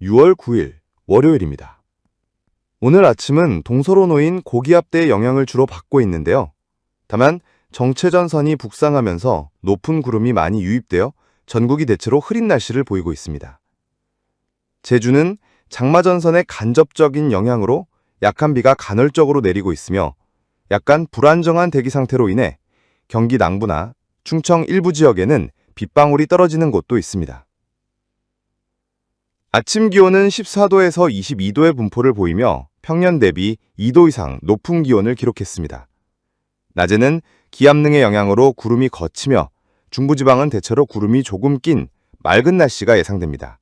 6월 9일 월요일입니다. 오늘 아침은 동서로 놓인 고기압대의 영향을 주로 받고 있는데요. 다만 정체전선이 북상하면서 높은 구름이 많이 유입되어 전국이 대체로 흐린 날씨를 보이고 있습니다. 제주는 장마전선의 간접적인 영향으로 약한 비가 간헐적으로 내리고 있으며 약간 불안정한 대기 상태로 인해 경기 남부나 충청 일부 지역에는 빗방울이 떨어지는 곳도 있습니다. 아침 기온은 14도에서 22도의 분포를 보이며 평년 대비 2도 이상 높은 기온을 기록했습니다. 낮에는 기압능의 영향으로 구름이 걷히며 중부지방은 대체로 구름이 조금 낀 맑은 날씨가 예상됩니다.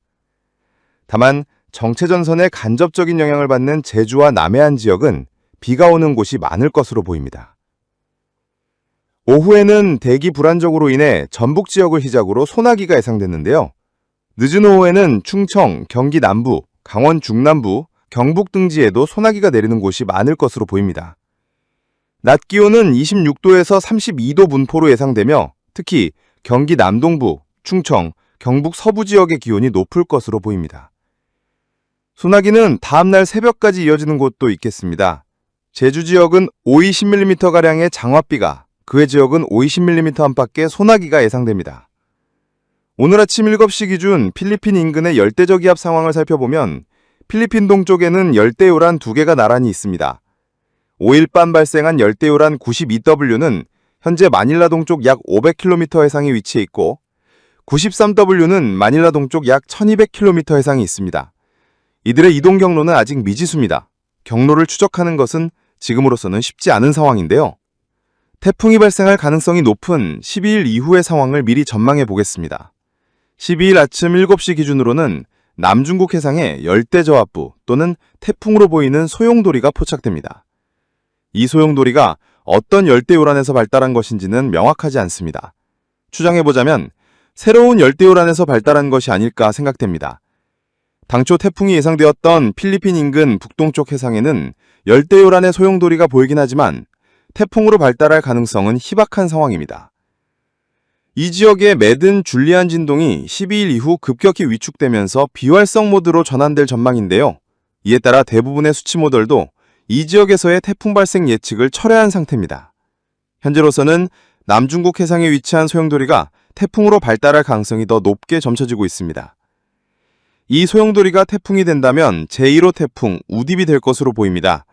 다만 정체전선의 간접적인 영향을 받는 제주와 남해안 지역은 비가 오는 곳이 많을 것으로 보입니다. 오후에는 대기 불안정으로 인해 전북 지역을 시작으로 소나기가 예상됐는데요. 늦은 오후에는 충청, 경기 남부, 강원 중남부, 경북 등지에도 소나기가 내리는 곳이 많을 것으로 보입니다. 낮 기온은 26도에서 32도 분포로 예상되며 특히 경기 남동부, 충청, 경북 서부 지역의 기온이 높을 것으로 보입니다. 소나기는 다음날 새벽까지 이어지는 곳도 있겠습니다. 제주 지역은 5, 20mm가량의 장화비가, 그 외 지역은 5, 20mm 안팎의 소나기가 예상됩니다. 오늘 아침 7시 기준 필리핀 인근의 열대저기압 상황을 살펴보면 필리핀 동쪽에는 열대요란 두 개가 나란히 있습니다. 5일 밤 발생한 열대요란 92W는 현재 마닐라 동쪽 약 500km 해상에 위치해 있고 93W는 마닐라 동쪽 약 1200km 해상에 있습니다. 이들의 이동 경로는 아직 미지수입니다. 경로를 추적하는 것은 지금으로서는 쉽지 않은 상황인데요. 태풍이 발생할 가능성이 높은 12일 이후의 상황을 미리 전망해 보겠습니다. 12일 아침 7시 기준으로는 남중국 해상에 열대저압부 또는 태풍으로 보이는 소용돌이가 포착됩니다. 이 소용돌이가 어떤 열대요란에서 발달한 것인지는 명확하지 않습니다. 추정해보자면 새로운 열대요란에서 발달한 것이 아닐까 생각됩니다. 당초 태풍이 예상되었던 필리핀 인근 북동쪽 해상에는 열대요란의 소용돌이가 보이긴 하지만 태풍으로 발달할 가능성은 희박한 상황입니다. 이 지역의 매든 줄리안 진동이 12일 이후 급격히 위축되면서 비활성 모드로 전환될 전망인데요. 이에 따라 대부분의 수치 모델도 이 지역에서의 태풍 발생 예측을 철회한 상태입니다. 현재로서는 남중국 해상에 위치한 소용돌이가 태풍으로 발달할 가능성이 더 높게 점쳐지고 있습니다. 이 소용돌이가 태풍이 된다면 제1호 태풍 우딥이 될 것으로 보입니다.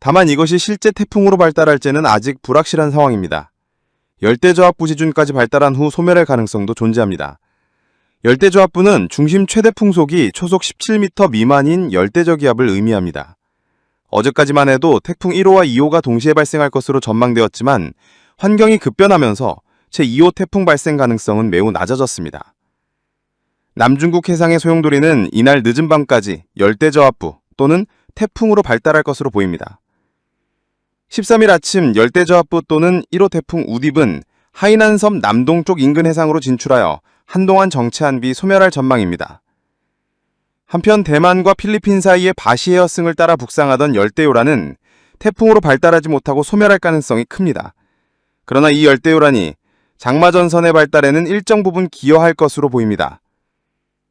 다만 이것이 실제 태풍으로 발달할지는 아직 불확실한 상황입니다. 열대저압부 지준까지 발달한 후 소멸할 가능성도 존재합니다. 열대저압부는 중심 최대 풍속이 초속 17m 미만인 열대저기압을 의미합니다. 어제까지만 해도 태풍 1호와 2호가 동시에 발생할 것으로 전망되었지만 환경이 급변하면서 제2호 태풍 발생 가능성은 매우 낮아졌습니다. 남중국 해상의 소용돌이는 이날 늦은 밤까지 열대저압부 또는 태풍으로 발달할 것으로 보입니다. 13일 아침 열대저압부 또는 1호 태풍 우딥은 하이난섬 남동쪽 인근 해상으로 진출하여 한동안 정체한 뒤 소멸할 전망입니다. 한편 대만과 필리핀 사이의 바시헤어승을 따라 북상하던 열대요란은 태풍으로 발달하지 못하고 소멸할 가능성이 큽니다. 그러나 이 열대요란이 장마전선의 발달에는 일정 부분 기여할 것으로 보입니다.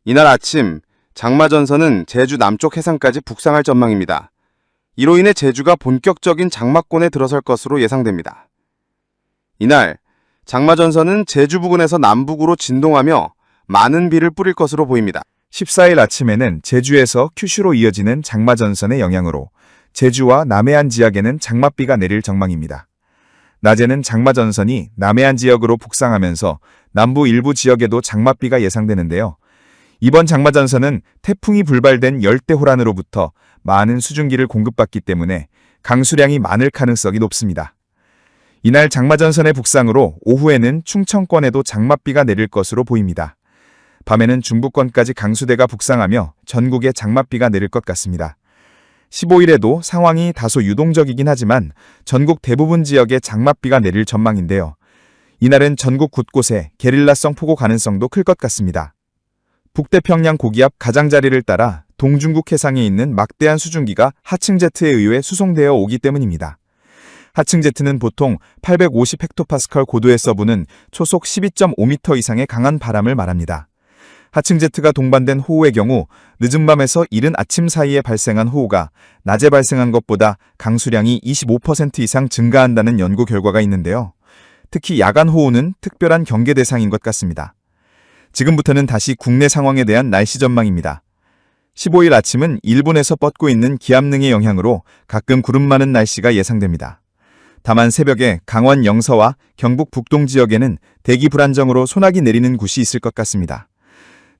이날 아침 장마전선은 제주 남쪽 해상까지 북상할 전망입니다. 이로 인해 제주가 본격적인 장마권에 들어설 것으로 예상됩니다. 이날 장마전선은 제주 부근에서 남북으로 진동하며 많은 비를 뿌릴 것으로 보입니다. 14일 아침에는 제주에서 큐슈로 이어지는 장마전선의 영향으로 제주와 남해안 지역에는 장맛비가 내릴 전망입니다. 낮에는 장마전선이 남해안 지역으로 북상하면서 남부 일부 지역에도 장맛비가 예상되는데요. 이번 장마전선은 태풍이 불발된 열대호란으로부터 많은 수증기를 공급받기 때문에 강수량이 많을 가능성이 높습니다. 이날 장마전선의 북상으로 오후에는 충청권에도 장맛비가 내릴 것으로 보입니다. 밤에는 중부권까지 강수대가 북상하며 전국에 장맛비가 내릴 것 같습니다. 15일에도 상황이 다소 유동적이긴 하지만 전국 대부분 지역에 장맛비가 내릴 전망인데요. 이날은 전국 곳곳에 게릴라성 폭우 가능성도 클 것 같습니다. 북태평양 고기압 가장자리를 따라 동중국 해상에 있는 막대한 수증기가 하층 제트에 의해 수송되어 오기 때문입니다. 하층 제트는 보통 850헥토파스칼 고도에서 부는 초속 12.5m 이상의 강한 바람을 말합니다. 하층 제트가 동반된 호우의 경우 늦은 밤에서 이른 아침 사이에 발생한 호우가 낮에 발생한 것보다 강수량이 25% 이상 증가한다는 연구 결과가 있는데요. 특히 야간 호우는 특별한 경계 대상인 것 같습니다. 지금부터는 다시 국내 상황에 대한 날씨 전망입니다. 15일 아침은 일본에서 뻗고 있는 기압능의 영향으로 가끔 구름 많은 날씨가 예상됩니다. 다만 새벽에 강원 영서와 경북 북동 지역에는 대기 불안정으로 소나기 내리는 곳이 있을 것 같습니다.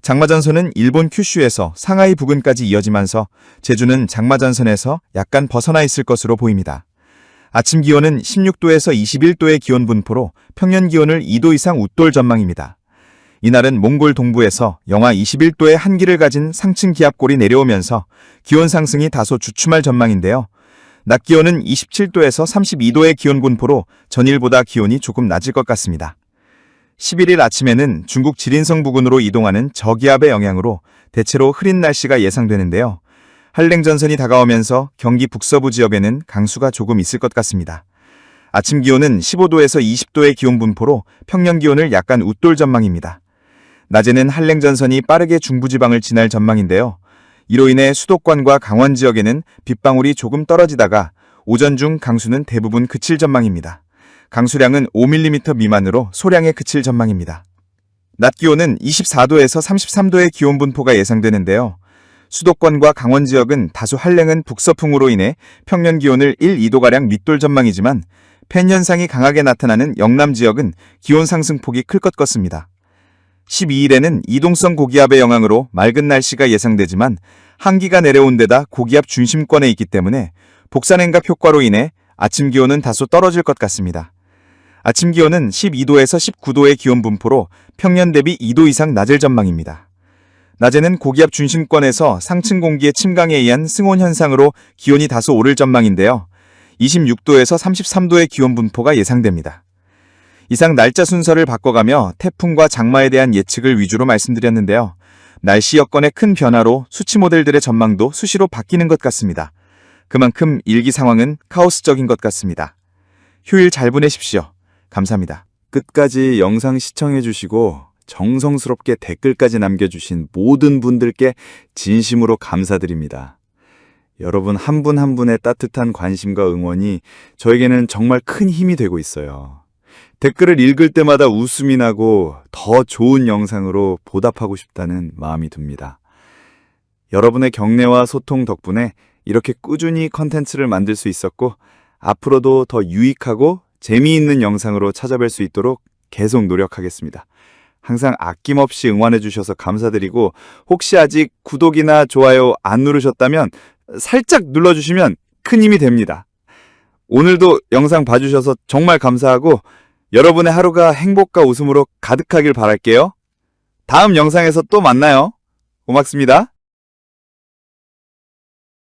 장마전선은 일본 큐슈에서 상하이 부근까지 이어지면서 제주는 장마전선에서 약간 벗어나 있을 것으로 보입니다. 아침 기온은 16도에서 21도의 기온 분포로 평년 기온을 2도 이상 웃돌 전망입니다. 이날은 몽골 동부에서 영하 21도의 한기를 가진 상층 기압골이 내려오면서 기온 상승이 다소 주춤할 전망인데요. 낮 기온은 27도에서 32도의 기온 분포로 전일보다 기온이 조금 낮을 것 같습니다. 11일 아침에는 중국 지린성 부근으로 이동하는 저기압의 영향으로 대체로 흐린 날씨가 예상되는데요. 한랭전선이 다가오면서 경기 북서부 지역에는 강수가 조금 있을 것 같습니다. 아침 기온은 15도에서 20도의 기온 분포로 평년 기온을 약간 웃돌 전망입니다. 낮에는 한랭전선이 빠르게 중부지방을 지날 전망인데요. 이로 인해 수도권과 강원 지역에는 빗방울이 조금 떨어지다가 오전 중 강수는 대부분 그칠 전망입니다. 강수량은 5mm 미만으로 소량에 그칠 전망입니다. 낮 기온은 24도에서 33도의 기온 분포가 예상되는데요. 수도권과 강원 지역은 다소 한랭은 북서풍으로 인해 평년 기온을 1, 2도가량 밑돌 전망이지만 팬 현상이 강하게 나타나는 영남 지역은 기온 상승폭이 클 것 같습니다. 12일에는 이동성 고기압의 영향으로 맑은 날씨가 예상되지만 한기가 내려온 데다 고기압 중심권에 있기 때문에 복산행각 효과로 인해 아침 기온은 다소 떨어질 것 같습니다. 아침 기온은 12도에서 19도의 기온 분포로 평년 대비 2도 이상 낮을 전망입니다. 낮에는 고기압 중심권에서 상층 공기의 침강에 의한 승온 현상으로 기온이 다소 오를 전망인데요. 26도에서 33도의 기온 분포가 예상됩니다. 이상 날짜 순서를 바꿔가며 태풍과 장마에 대한 예측을 위주로 말씀드렸는데요. 날씨 여건의 큰 변화로 수치 모델들의 전망도 수시로 바뀌는 것 같습니다. 그만큼 일기 상황은 카오스적인 것 같습니다. 휴일 잘 보내십시오. 감사합니다. 끝까지 영상 시청해주시고 정성스럽게 댓글까지 남겨주신 모든 분들께 진심으로 감사드립니다. 여러분 한 분한 분의 따뜻한 관심과 응원이 저에게는 정말 큰 힘이 되고 있어요. 댓글을 읽을 때마다 웃음이 나고 더 좋은 영상으로 보답하고 싶다는 마음이 듭니다. 여러분의 격려와 소통 덕분에 이렇게 꾸준히 컨텐츠를 만들 수 있었고 앞으로도 더 유익하고 재미있는 영상으로 찾아뵐 수 있도록 계속 노력하겠습니다. 항상 아낌없이 응원해 주셔서 감사드리고 혹시 아직 구독이나 좋아요 안 누르셨다면 살짝 눌러주시면 큰 힘이 됩니다. 오늘도 영상 봐주셔서 정말 감사하고 여러분의 하루가 행복과 웃음으로 가득하길 바랄게요. 다음 영상에서 또 만나요. 고맙습니다.